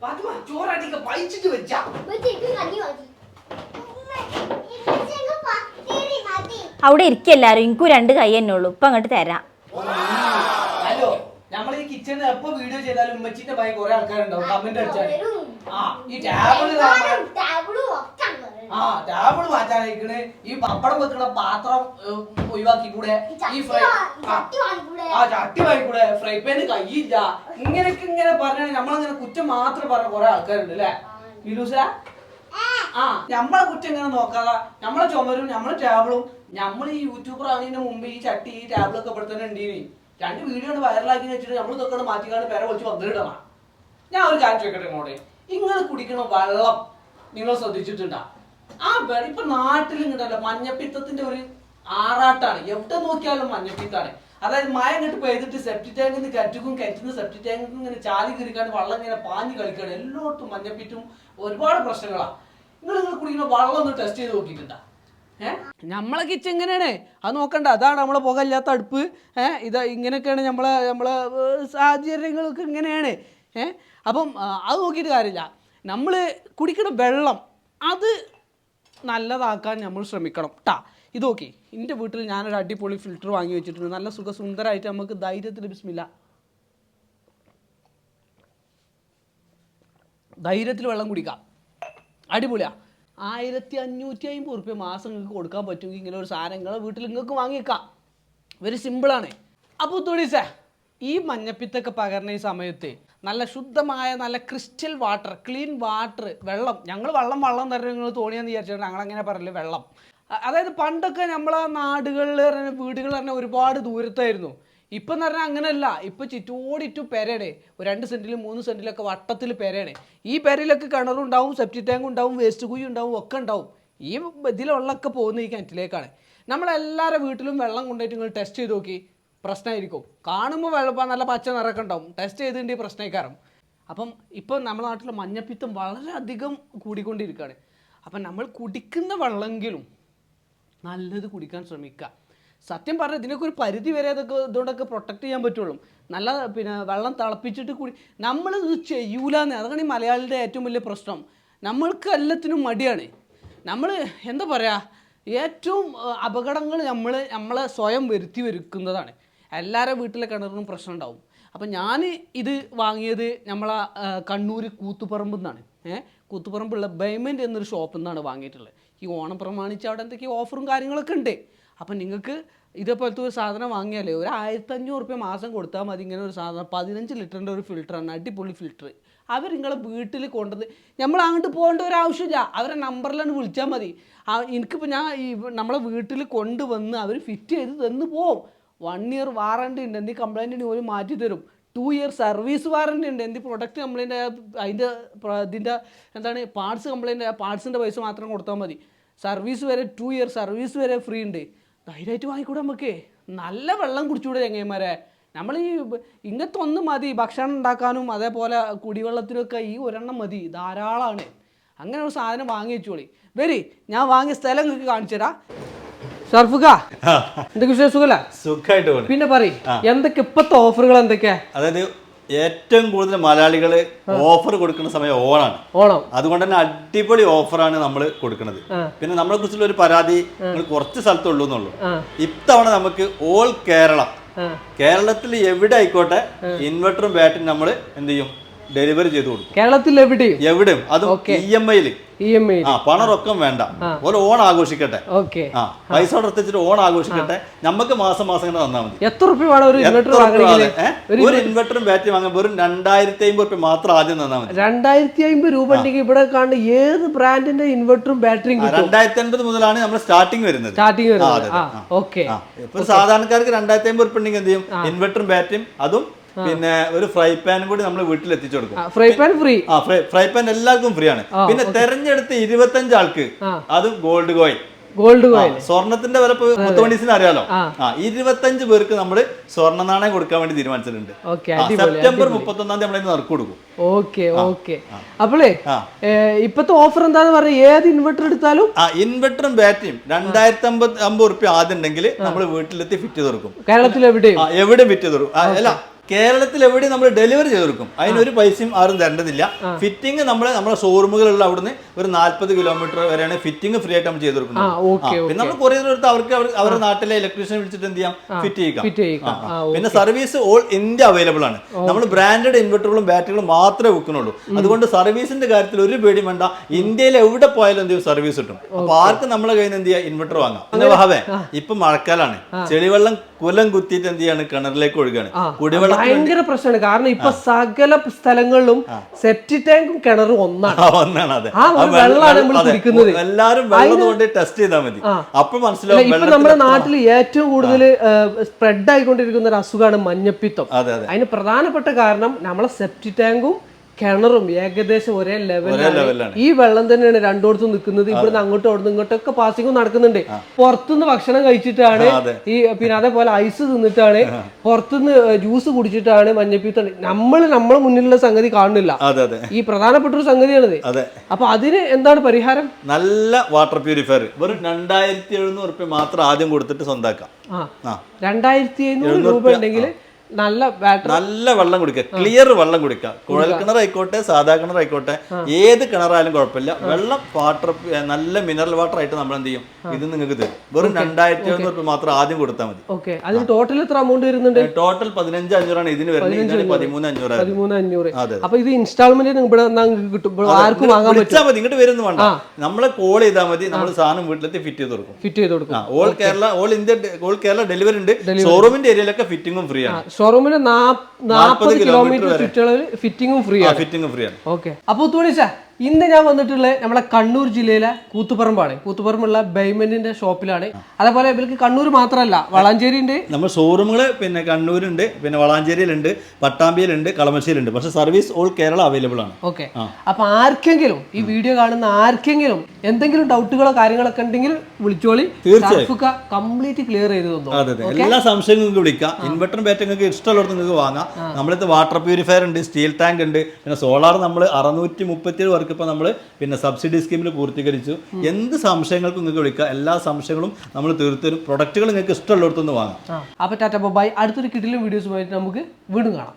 ഫാത്തിമ ചോറടിക്ക പഴിച്ചിട്ട് വെച്ചാ. അവിടെ ഇരിക്കല്ലാരും എനിക്കും രണ്ട് കൈ തന്നെ ഉള്ളു. ഇപ്പൊ അങ്ങോട്ട് തരാം. ഹലോ നമ്മൾ ഈ കിച്ചണിൽ എപ്പോ വീഡിയോ ചെയ്താലും ഉമ്മച്ചിന്റെ ഭയ കുറെ ആൾക്കാരുണ്ടാവും. കമന്റ് അടിച്ചാൽ ആ ഈ ടേബിൾ ആ ടേബിൾ മാറ്റാനായിക്കണ്. ഈ പപ്പടം വെക്കുന്ന പാത്രം ഒഴിവാക്കി കൂടെ ഈ ഫ്രൈ ആ, ചട്ടി വാങ്ങിക്കൂടെ? Fry PAN കയ്യില്ല. ഇങ്ങനെയൊക്കെ ഇങ്ങനെ പറഞ്ഞാൽ നമ്മളങ്ങനെ കുറ്റം മാത്രം പറഞ്ഞ കുറെ ആൾക്കാരുണ്ട് അല്ലേ ഫിലൂസ ആ. നമ്മളെ കുറ്റം ഇങ്ങനെ നോക്കാതെ നമ്മളെ ചുമരും നമ്മളെ ടാബിളും നമ്മൾ ഈ യൂട്യൂബർ ആവുന്നതിന് മുമ്പ് ഈ ചട്ടി ഈ ടാബിളൊക്കെ ഇവിടെ തന്നെ ഉണ്ടീനി രണ്ട് വീഡിയോ വൈറലാക്കി വെച്ചിട്ട് നമ്മൾ ഇതൊക്കെ മാറ്റിക്കാണ്ട് പേരെ വിളിച്ച് വന്നിടണം ഞാൻ ഒരു കാര്യം ചോദിക്കട്ടെ ഇങ്ങോട്ട്? നിങ്ങൾ കുടിക്കണ വെള്ളം നിങ്ങൾ ശ്രദ്ധിച്ചിട്ടുണ്ടാ? ആ ഇപ്പൊ നാട്ടിൽ ഇങ്ങോട്ടല്ല മഞ്ഞപ്പിത്തത്തിന്റെ ഒരു ആറാട്ടാണ്. എവിടെ നോക്കിയാലും മഞ്ഞപ്പിത്താണ്. അതായത് മഴ ഇങ്ങോട്ട് പെയ്തിട്ട് സെപ്റ്റി ടാങ്കിൽ നിന്ന് കറ്റുക്കും കറ്റുന്ന സെപ്റ്റി ടാങ്കിൽ ഇങ്ങനെ ചാലി കീറിക്കാണ്ട് വെള്ളം ഇങ്ങനെ പാഞ്ഞു കളിക്കുകയാണ് എല്ലായിടത്തും മഞ്ഞപ്പിറ്റും ഒരുപാട് പ്രശ്നങ്ങളാ. നിങ്ങൾ നിങ്ങൾ കുടിക്കുന്ന വെള്ളം ഒന്ന് ടെസ്റ്റ് ചെയ്ത് നോക്കിക്കണ്ട നമ്മളെ കിച്ചൺ ഇങ്ങനെയാണ്. അത് നോക്കണ്ട. അതാണ് നമ്മളെ പുകയില്ലാത്ത അടുപ്പ്. ഏഹ് ഇത് ഇങ്ങനെയൊക്കെയാണ് നമ്മളെ നമ്മളെ സാഹചര്യങ്ങളൊക്കെ ഇങ്ങനെയാണ്. ഏഹ് അപ്പം അത് നോക്കിയിട്ട് കാര്യമില്ല. നമ്മൾ കുടിക്കുന്ന വെള്ളം അത് നല്ലതാക്കാൻ നമ്മൾ ശ്രമിക്കണം. ടാ ഇത് നോക്കി. എന്റെ വീട്ടിൽ ഞാനൊരു അടിപൊളി ഫിൽറ്റർ വാങ്ങി വെച്ചിട്ടുണ്ട്. നല്ല സുഖസുന്ദരമായിട്ട് നമുക്ക് ധൈര്യത്തിൽ ബിസ്മില്ല. ധൈര്യത്തിൽ വെള്ളം കുടിക്കാം. അടിപൊളിയാ. ആയിരത്തി അഞ്ഞൂറ്റി അമ്പത് റുപ്യ മാസം നിങ്ങൾക്ക് കൊടുക്കാൻ പറ്റുമെങ്കിൽ ഇങ്ങനെ ഒരു സാധനം വീട്ടിൽ നിങ്ങൾക്ക് വാങ്ങിക്കാം വെരി സിമ്പിളാണ് അപ്പോൾ തുണീസേ ഈ മഞ്ഞപ്പിത്തൊക്കെ പകർന്ന ഈ സമയത്ത് നല്ല ശുദ്ധമായ നല്ല ക്രിസ്റ്റൽ വാട്ടർ ക്ലീൻ വാട്ടർ വെള്ളം. ഞങ്ങൾ വെള്ളം വെള്ളം തരണം നിങ്ങൾ തോണിയാന്ന് വിചാരിച്ചിട്ട് ഞങ്ങൾ അങ്ങനെ പറയൽ വെള്ളം. അതായത് പണ്ടൊക്കെ നമ്മളെ നാടുകളിൽ പറഞ്ഞ വീടുകൾ പറഞ്ഞാൽ ഒരുപാട് ദൂരത്തായിരുന്നു. ഇപ്പം എന്ന് പറഞ്ഞാൽ അങ്ങനെയല്ല. ഇപ്പം ചുറ്റോടിറ്റു ഒരു രണ്ട് സെന്റിലും മൂന്ന് സെന്റിലൊക്കെ വട്ടത്തിൽ പെരയാണ്. ഈ പെരയിലൊക്കെ കിണറും ഉണ്ടാവും സെപ്റ്റി ടാങ്ക് ഉണ്ടാവും വേസ്റ്റ് കുഴി ഉണ്ടാവും ഒക്കെ ഉണ്ടാവും. ഈ ഇതിലുള്ളൊക്കെ പോകുന്ന ഈ കിണറ്റിലേക്കാണ്. നമ്മളെല്ലാവരുടെ വീട്ടിലും വെള്ളം കൊണ്ടുപോയിട്ട് നിങ്ങൾ ടെസ്റ്റ് ചെയ്ത് നോക്കി. പ്രശ്നമായിരിക്കും. കാണുമ്പോൾ വെള്ളം നല്ല പച്ച നിറക്കം ഉണ്ടാവും. ടെസ്റ്റ് ചെയ്തിട്ട് പ്രശ്നക്കാരം അപ്പം ഇപ്പം നമ്മുടെ നാട്ടിൽ മഞ്ഞപ്പിത്തം വളരെയധികം കൂടിക്കൊണ്ടിരിക്കുകയാണ്. അപ്പം നമ്മൾ കുടിക്കുന്ന വെള്ളമെങ്കിലും നല്ലത് കുടിക്കാൻ ശ്രമിക്കുക. സത്യം പറഞ്ഞാൽ ഇതിനൊക്കെ ഒരു പരിധി വരെ അതൊക്കെ ഇതുകൊണ്ടൊക്കെ പ്രൊട്ടക്ട് ചെയ്യാൻ പറ്റുള്ളൂ. നല്ല പിന്നെ വെള്ളം തിളപ്പിച്ചിട്ട് കൂടി നമ്മൾ ഇത് ചെയ്യൂലെന്ന്. അതാണ് ഈ മലയാളിയുടെ ഏറ്റവും വലിയ പ്രശ്നം. നമ്മൾക്ക് എല്ലാത്തിനും മടിയാണ്. നമ്മൾ എന്താ പറയുക ഏറ്റവും അപകടങ്ങൾ നമ്മൾ നമ്മളെ സ്വയം വരുത്തി വരുക്കുന്നതാണ് എല്ലാവരുടെ വീട്ടിലെ കിണറിനും പ്രശ്നം ഉണ്ടാവും. അപ്പം ഞാൻ ഇത് വാങ്ങിയത് നമ്മളെ കണ്ണൂർ കൂത്തുപറമ്പിൽ നിന്നാണ് ഏഹ് കൂത്തുപറമ്പുള്ള ബൈമെന്റ് എന്നൊരു ഷോപ്പിൽ നിന്നാണ് വാങ്ങിയിട്ടുള്ളത്. ഈ ഓണം പ്രമാണിച്ച് അവിടെ എന്തൊക്കെയോ ഓഫറും കാര്യങ്ങളൊക്കെ ഉണ്ട്. അപ്പം നിങ്ങൾക്ക് ഇതേപോലത്തെ ഒരു സാധനം വാങ്ങിയാലേ ഒരു ആയിരത്തി അഞ്ഞൂറ് റുപ്യ മാസം കൊടുത്താൽ മതി ഇങ്ങനെ ഒരു സാധനം. പതിനഞ്ച് ലിറ്ററിന്റെ ഒരു ഫിൽറ്ററാണ് അടിപൊളി ഫിൽറ്റർ അവർ നിങ്ങളെ വീട്ടിൽ കൊണ്ടത് നമ്മൾ അങ്ങോട്ട് പോകേണ്ട ഒരു ആവശ്യമില്ല. അവരെ നമ്പറിലാണ് വിളിച്ചാൽ മതി. എനിക്കിപ്പോൾ ഞാൻ ഈ നമ്മളെ വീട്ടിൽ കൊണ്ടുവന്ന് അവർ ഫിറ്റ് ചെയ്ത് തന്നു പോവും. വൺ ഇയർ വാറണ്ടി ഉണ്ട്. എന്തെങ്കിലും കംപ്ലൈന്റ് ഉണ്ടെങ്കിൽ ഒരു മാറ്റി തരും. ടു ഇയർ സർവീസ് വാറണ്ടി ഉണ്ട്. എന്ത് പ്രൊഡക്റ്റ് കംപ്ലൈന്റ് അതിന്റെ പ്ര- ഇതിന്റെ എന്താണ് പാർട്സ് കംപ്ലൈന്റ് പാർട്സിന്റെ പൈസ മാത്രം കൊടുത്താൽ മതി. സർവീസ് വരെ ടു ഇയർ സർവീസ് വരെ ഫ്രീ ഉണ്ട്. ധൈര്യമായിട്ട് വാങ്ങിക്കൂടെ നമുക്ക് നല്ല വെള്ളം കുടിച്ചുകൂടെ ചങ്ങന്മാരെ നമ്മൾ ഈ ഇങ്ങനത്തെ ഒന്ന് മതി. ഭക്ഷണം ഉണ്ടാക്കാനും അതേപോലെ കുടിവെള്ളത്തിനൊക്കെ ഈ ഒരെണ്ണം മതി. ധാരാളമാണ് അങ്ങനെ ഒരു സാധനം വാങ്ങി വെച്ചോളി വരി ഞാൻ വാങ്ങിയ സ്ഥലം നിങ്ങൾക്ക് കാണിച്ചു തരാം ഷർഫുക എന്തൊക്കെ സുഖല്ല? സുഖമായിട്ട് പിന്നെ പറയും എന്തൊക്കെ ഇപ്പത്തെ ഓഫറുകൾ എന്തൊക്കെയാ അതായത് ഏറ്റവും കൂടുതൽ മലയാളികൾ ഓഫർ കൊടുക്കുന്ന സമയം ഓണാണ്. ഓണം. അതുകൊണ്ട് തന്നെ അടിപൊളി ഓഫറാണ് നമ്മൾ കൊടുക്കുന്നത്. പിന്നെ നമ്മളെ കുറിച്ചുള്ള ഒരു പരാതി കുറച്ച് സ്ഥലത്തുള്ളൂ എന്നുള്ളൂ. ഇത്തവണ നമുക്ക് ഓൾ കേരള. കേരളത്തിൽ എവിടെ ആയിക്കോട്ടെ ഇൻവെർട്ടറും ബാറ്ററിയും നമ്മൾ എന്ത് ചെയ്യും? ഡെലിവറി ചെയ്ത് കൊടുക്കും. കേരളത്തിൽ എവിടെയും. എവിടെയും അത് ഇ എം ഐയിൽ ആ പണറൊക്കം വേണ്ട. ഒരു ഓൺ ആഘോഷിക്കട്ടെ. ആ പൈസ കൊടുത്തിട്ട് ഓൺ ആഘോഷിക്കട്ടെ. നമുക്ക് മാസം മാസം ഇങ്ങനെ തന്നാൽ മതി. എത്ര ഒരു ഇൻവെർട്ടറും ബാറ്ററി വാങ്ങാൻ വെറും രണ്ടായിരത്തി അമ്പത് റുപ്യ മാത്രം ആദ്യം തന്നാൽ മതി. രണ്ടായിരത്തി അമ്പത് രൂപ ഉണ്ടെങ്കിൽ ഇവിടെ കാണുന്ന ഏത് ബ്രാൻഡിന്റെ ഇൻവെർട്ടറും ബാറ്ററിയും രണ്ടായിരത്തി അൻപത് മുതലാണ് നമ്മൾ സ്റ്റാർട്ടിംഗ് വരുന്നത്. സ്റ്റാർട്ടിംഗ് വരുന്നത്. ഓക്കെ. ഇപ്പൊ സാധാരണക്കാർക്ക് രണ്ടായിരത്തി അമ്പത് റുപ്യ ഉണ്ടെങ്കിൽ എന്ത് ചെയ്യും? ഇൻവെർട്ടറും ബാറ്ററിയും അതും പിന്നെ ഒരു ഫ്രൈ പാനും കൂടി നമ്മൾ വീട്ടിൽ എത്തിച്ചു കൊടുക്കും ഫ്രൈ പാൻ ഫ്രീ ആ ഫ്രൈ പാൻ എല്ലാവർക്കും ഫ്രീ ആണ്. പിന്നെ തെരഞ്ഞെടുത്ത ഇരുപത്തഞ്ച് ആൾക്ക് അതും ഗോൾഡ് കോയിൻ ഗോൾഡ് കോയിൻ സ്വർണത്തിന്റെ വില മുത്തുമണീസിന് അറിയാലോ? ആ. ഇരുപത്തഞ്ച് പേർക്ക് നമ്മൾ സ്വർണ നാണയം കൊടുക്കാൻ വേണ്ടി തീരുമാനിച്ചിട്ടുണ്ട്. സെപ്റ്റംബർ മുപ്പത്തി ഒന്നാം തീയതി നമ്മൾ നറുക്ക് കൊടുക്കും. ഓക്കെ ഓക്കെ അപ്പോളേ. ഇപ്പത്തെ ഓഫർ എന്താന്ന് പറഞ്ഞ? ഏത് ഇൻവെർട്ടർ എടുത്താലും? ആ ഇൻവെർട്ടറും ബാറ്ററിയും രണ്ടായിരത്തി അമ്പത് അമ്പത് റുപ്യ ആദ്യം ഉണ്ടെങ്കിൽ നമ്മൾ വീട്ടിലെത്തി ഫിറ്റ് ചെയ്ത് കൊടുക്കും. കേരളത്തിൽ എവിടെയും എവിടെയും എവിടെ ഫിറ്റ് ചെയ്ത് കൊടുക്കും. അല്ല കേരളത്തിൽ എവിടെ നമ്മൾ ഡെലിവറി ചെയ്ത് കൊടുക്കും. അതിനൊരു പൈസയും ആരും തരേണ്ടതില്ല. ഫിറ്റിംഗ് നമ്മൾ നമ്മുടെ ഷോറൂമുകളുള്ള അവിടുന്ന് ഒരു നാല്പത് കിലോമീറ്റർ വരെയാണ് ഫിറ്റിംഗ് ഫ്രീ ആയിട്ട് നമ്മൾ ചെയ്ത് കൊടുക്കുന്നത്. പിന്നെ നമ്മൾ കുറേ ദൂരത്ത് അവർക്ക് അവരുടെ നാട്ടിലെ ഇലക്ട്രീഷ്യൻ വിളിച്ചിട്ട് എന്ത് ചെയ്യാം? ഫിറ്റ് ചെയ്യിക്കാം. ആ. പിന്നെ സർവീസ് ഓൾ ഇന്ത്യ അവൈലബിൾ ആണ്. നമ്മൾ ബ്രാൻഡഡ് ഇൻവെർട്ടറുകളും ബാറ്ററികളും മാത്രമേ വിൽക്കുന്നുള്ളൂ അതുകൊണ്ട് സർവീസിന്റെ കാര്യത്തിൽ ഒരു പേടി വേണ്ട. ഇന്ത്യയിൽ എവിടെ പോയാലും എന്ത് ചെയ്യും? സർവീസ് കിട്ടും. അപ്പൊ ആർക്ക് നമ്മളെ കയ്യിൽ നിന്ന് എന്ത് ചെയ്യാം? ഇൻവെർട്ടർ വാങ്ങാം. പിന്നെ വഹവേ ഇപ്പൊ മഴക്കാലാണ്. ചെളിവെള്ളം കുലം കുത്തിയിട്ട് എന്ത് ചെയ്യാണ്? കിണറിലേക്ക് ഒഴുകാണ്. കുടിവെള്ളം ഭയങ്കര പ്രശ്നമാണ്. കാരണം ഇപ്പൊ സകല സ്ഥലങ്ങളിലും സെപ്റ്റി ടാങ്കും കിണറും ഒന്നാണ്. ഒന്നാണ് അതെ. ആ ഒരു വെള്ളമാണ് നമ്മൾ കുടിക്കുന്നത്. എല്ലാരും വെള്ളം കൊണ്ട് ടെസ്റ്റ് ചെയ്താൽ മതി. അപ്പൊ മനസ്സിലാവും ഇപ്പൊ നമ്മുടെ നാട്ടിൽ ഏറ്റവും കൂടുതൽ സ്പ്രെഡ് ആയിക്കൊണ്ടിരിക്കുന്ന ഒരു അസുഖമാണ് മഞ്ഞപ്പിത്തം. അതെ അതെ. അതിന് പ്രധാനപ്പെട്ട കാരണം നമ്മളെ സെപ്റ്റി ടാങ്കും കിണറും ഏകദേശം ഒരേ ലെവലിലാണ് ഈ വെള്ളം തന്നെയാണ് രണ്ടോടത്തും നിൽക്കുന്നത്. ഇവിടുന്ന് അങ്ങോട്ടും അവിടുന്ന് ഇങ്ങോട്ടൊക്കെ പാസിംഗ് നടക്കുന്നുണ്ട്. പുറത്തുനിന്ന് ഭക്ഷണം കഴിച്ചിട്ടാണ് ഈ പിന്നെ അതേപോലെ ഐസ് തിന്നിട്ടാണ് പുറത്തുനിന്ന് ജ്യൂസ് കുടിച്ചിട്ടാണ് മഞ്ഞപ്പിത്തം നമ്മൾ നമ്മളെ മുന്നിലുള്ള സംഗതി കാണുന്നില്ല. ഈ പ്രധാനപ്പെട്ട ഒരു സംഗതിയാണിത്. അപ്പൊ അതിന് എന്താണ് പരിഹാരം? നല്ല വാട്ടർ പ്യൂരിഫയർ വെറും രണ്ടായിരത്തി എഴുന്നൂറ് റുപ്യ മാത്രം ആദ്യം കൊടുത്തിട്ട് സ്വന്താക്കാം. രണ്ടായിരത്തി എഴുന്നൂറ് രൂപ ഉണ്ടെങ്കിൽ നല്ല നല്ല വെള്ളം കുടിക്കുക. ക്ലിയർ വെള്ളം കുടിക്കുക. കുഴൽ കിണർ ആയിക്കോട്ടെ സാധാ കിണർ ആയിക്കോട്ടെ ഏത് കിണറായാലും കുഴപ്പമില്ല. വെള്ളം വാട്ടർ നല്ല മിനറൽ വാട്ടർ ആയിട്ട് നമ്മൾ എന്ത് ചെയ്യും? ഇത് നിങ്ങൾക്ക് തരും. വെറും രണ്ടായിരത്തി എഴുന്നൂറ് റുപ്യ മാത്രം ആദ്യം കൊടുത്താൽ മതി. അതിന് ടോട്ടൽ എത്ര എമൗണ്ട് വരുന്നുണ്ട്? ടോട്ടൽ പതിനഞ്ച് അഞ്ഞൂറാണ് ഇതിന് വരുന്നത്. ഇതിന് പതിമൂന്ന് അഞ്ഞൂറാണ് പതിമൂന്ന് അഞ്ഞൂറ്. അതെ അപ്പൊ ഇത് ഇൻസ്റ്റാൾമെന്റ് ഇവിടെ വന്നാ നിങ്ങൾക്ക് കിട്ടും. ആർക്കും വാങ്ങാൻ പറ്റും. മതി. ഇങ്ങോട്ട് വരുന്നു വേണ്ട. നമ്മളെ കോൾ ചെയ്താൽ മതി. നമ്മൾ സാധനം വീട്ടിലെത്തി ഫിറ്റ് ചെയ്ത് കൊടുക്കും. ഫിറ്റ് ചെയ്ത് കൊടുക്കും. All Kerala all India all Kerala delivery ഉണ്ട്. ഷോറൂമിന്റെ ഏരിയയിലൊക്കെ ഫിറ്റിംഗും ഫ്രീ ആണ്. ഷോറൂമിന് നാപ്പത് കിലോമീറ്റർ ചുറ്റളവിൽ ഫിറ്റിംഗും ഫ്രീ ആണ്. ഫിറ്റിംഗും ഫ്രീ ആണ്. ഓക്കെ. അപ്പോൾ തുണിച്ച ഇന്ന് ഞാൻ വന്നിട്ടുള്ളത് നമ്മളെ കണ്ണൂർ ജില്ലയിലെ കൂത്തുപറമ്പാണ്. കൂത്തുപറമ്പുള്ള ബൈമെന്റിന്റെ ഷോപ്പിലാണ്. അതേപോലെ ഇവർക്ക് കണ്ണൂർ മാത്രമല്ല വളാഞ്ചേരി ഉണ്ട് നമ്മൾ ഷോറൂമുകൾ പിന്നെ കണ്ണൂരുണ്ട് പിന്നെ വളാഞ്ചേരിയിലുണ്ട് പട്ടാമ്പിയിലുണ്ട് കളമശ്ശേരിയിലുണ്ട്. പക്ഷെ സർവീസ് ഓൾ കേരള അവൈലബിൾ ആണ്. ഓക്കെ. അപ്പൊ ആർക്കെങ്കിലും ഈ വീഡിയോ കാണുന്ന ആർക്കെങ്കിലും എന്തെങ്കിലും ഡൗട്ടുകളോ കാര്യങ്ങളൊക്കെ ഉണ്ടെങ്കിൽ വിളിച്ചോളി. കംപ്ലീറ്റ് ക്ലിയർ ചെയ്ത് തന്നു അതെ അതെ. എല്ലാ സംശയങ്ങളും വിളിക്കാം. ഇൻവെർട്ടർ ബാറ്റ് നിങ്ങൾക്ക് ഇഷ്ടമുള്ളത് നിങ്ങൾക്ക് വാങ്ങാം. നമ്മളിത് വാട്ടർ പ്യൂരിഫയർ ഉണ്ട് സ്റ്റീൽ ടാങ്ക് ഉണ്ട് പിന്നെ സോളാർ നമ്മൾ അറുന്നൂറ്റി മുപ്പത്തിയേഴ് വർക്ക് ഇപ്പോൾ നമ്മൾ പിന്നെ സബ്സിഡി സ്കീമിൽ പൂർത്തീകരിച്ചു. എന്ത് സംശയങ്ങൾക്കും നിങ്ങൾക്ക് വിളിക്കുക എല്ലാ സംശയങ്ങളും നമ്മൾ തീർത്തരും പ്രൊഡക്റ്റുകൾ നിങ്ങൾക്ക് ഇഷ്ടമുള്ളിടത്തുനിന്ന് വാങ്ങാം. അപ്പോൾ ടാറ്റ ബൈ അടുത്തൊരു കിട്ടിലും വീഡിയോസുമായിട്ട് നമുക്ക് വീണ്ടും കാണാം.